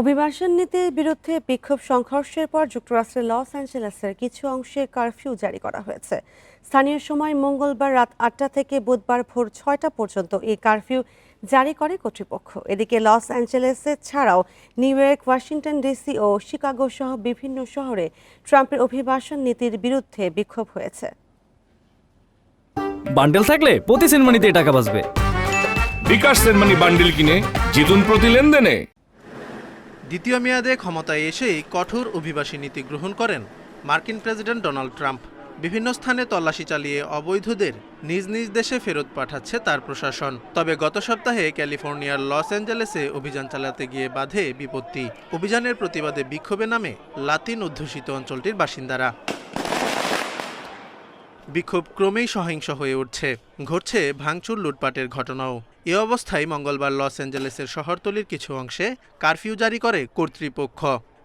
অভিবাসন নীতির বিরুদ্ধে বিক্ষোভ সংঘর্ষের পর যুক্তরাষ্ট্রের লস অ্যাঞ্জেলেসের কিছু অংশে কারফিউ জারি করা হয়েছে। স্থানীয় সময় মঙ্গলবার রাত আটটা থেকে বুধবার ভোর ছয়টা পর্যন্ত এই কারফিউ জারি করে কর্তৃপক্ষ। এদিকে লস অ্যাঞ্জেলেসে ছাড়াও নিউ ইয়র্ক ওয়াশিংটন ডিসি ও শিকাগো সহ বিভিন্ন শহরে ট্রাম্পের অভিবাসন নীতির বিরুদ্ধে বিক্ষোভ হয়েছে। বান্ডেল থাকলে প্রতি সেনমানিতে টাকা বাঁচবে। বিকাশ সেনমানি বান্ডিল কিনে জিতুন প্রতি লেনদেনে। দ্বিতীয় মেয়াদে ক্ষমতায় এসেই কঠোর অভিবাসী নীতি গ্রহণ করেন মার্কিন প্রেসিডেন্ট ডোনাল্ড ট্রাম্প। বিভিন্ন স্থানে তল্লাশি চালিয়ে অবৈধদের নিজ নিজ দেশে ফেরত পাঠাচ্ছে তার প্রশাসন। তবে গত সপ্তাহে ক্যালিফোর্নিয়ার লস অ্যাঞ্জেলেসে অভিযান চালাতে গিয়ে বাধে বিপত্তি। অভিযানের প্রতিবাদে বিক্ষোভে নামে লাতিন অধ্যুষিত অঞ্চলটির বাসিন্দারা। বিক্ষোভ ক্রমেই সহিংস হয়ে উঠছে। ঘটছে ভাঙচুর লুটপাটের ঘটনাও। এ অবস্থায় মঙ্গলবার লস অ্যাঞ্জেলেসের শহরতলির কিছু অংশে কারফিউ জারি করে কর্তৃপক্ষ।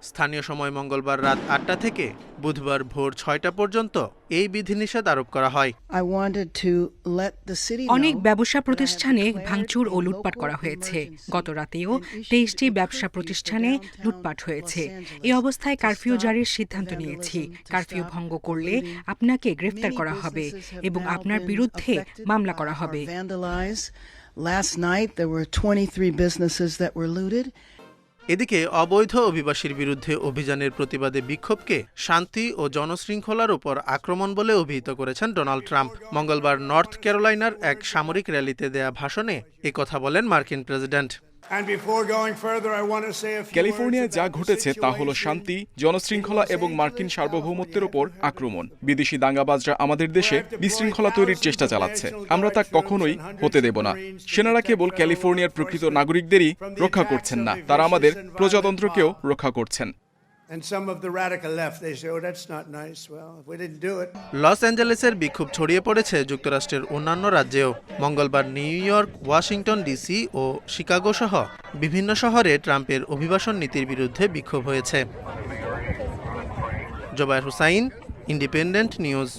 স্থানীয় সময় মঙ্গলবার রাত আটটা থেকে বুধবার ভোর ছয়টা পর্যন্ত এই বিধিনিষেধ আরোপ করা হয়। অনেক ব্যবসা প্রতিষ্ঠানে ভাঙচুর ও লুটপাট করা হয়েছে। গত রাতেও তেইশটি ব্যবসা প্রতিষ্ঠানে লুটপাট হয়েছে। এই অবস্থায় কারফিউ জারির সিদ্ধান্ত নিয়েছি। কারফিউ ভঙ্গ করলে আপনাকে গ্রেফতার করা হবে এবং আপনার বিরুদ্ধে মামলা করা হবে। এদিকে অবৈধ অভিবাসীর বিরুদ্ধে অভিযানের প্রতিবাদে বিক্ষোভকে শান্তি ও জনশৃঙ্খলার উপর আক্রমণ বলে অভিহিত করেছেন ডোনাল্ড ট্রাম্প। মঙ্গলবার নর্থ ক্যারোলাইনার এক সামরিক র্যালিতে দেয়া ভাষণে কথা বলেন মার্কিন প্রেসিডেন্ট। ক্যালিফোর্নিয়ায় যা ঘটেছে তা হলো শান্তি জনশৃঙ্খলা এবং মার্কিন সার্বভৌমত্বের ওপর আক্রমণ। বিদেশি দাঙ্গাবাজরা আমাদের দেশে বিশৃঙ্খলা তৈরির চেষ্টা চালাচ্ছে। আমরা তা কখনোই হতে দেব না। সেনারা কেবল ক্যালিফোর্নিয়ার প্রকৃত নাগরিকদেরই রক্ষা করছেন না। তারা আমাদের প্রজাতন্ত্রকেও রক্ষা করছেন। লস অ্যাঞ্জেলেসের বিক্ষোভ ছড়িয়ে পড়েছে যুক্তরাষ্ট্রের অন্যান্য রাজ্যেও। মঙ্গলবার নিউ ইয়র্ক, ওয়াশিংটন ডিসি ও শিকাগো সহ বিভিন্ন শহরে ট্রাম্পের অভিবাসন নীতির বিরুদ্ধে বিক্ষোভ হয়েছে। Zubayer Hussain, Independent News.